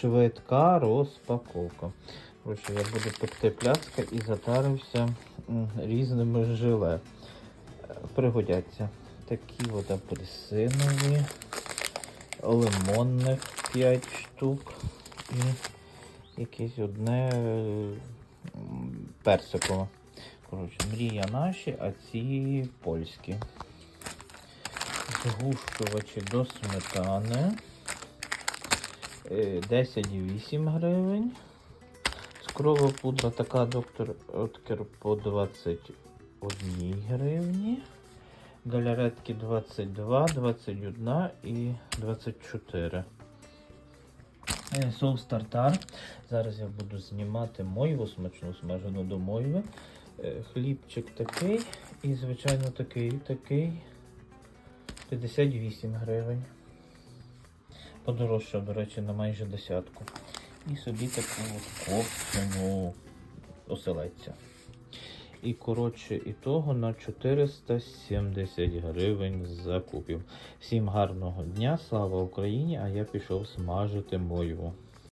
швидка розпаковка. Коротше, я буду пекти пляцка і затарився різними желе. Е, Пригодяться такі от апельсинові, лимонних 5 штук і якесь одне персикове. Коротше, мрія наші, а ці польські. Згущувачі до сметани. Е, 10,8 гривень. Скрова пудра така доктор Откер по 21 гривні. Галяретки 22, 21 і 24. Е, Соус тартар. Зараз я буду знімати мойву смачну смажену до мойви. Е, Хлібчик такий і, звичайно, такий, такий 58 гривень. Подорожчав, до речі, на майже десятку. І собі таку от копчену оселедця. І, коротше, і того на 470 гривень закупів. Всім гарного дня, слава Україні! А я пішов смажити мойву.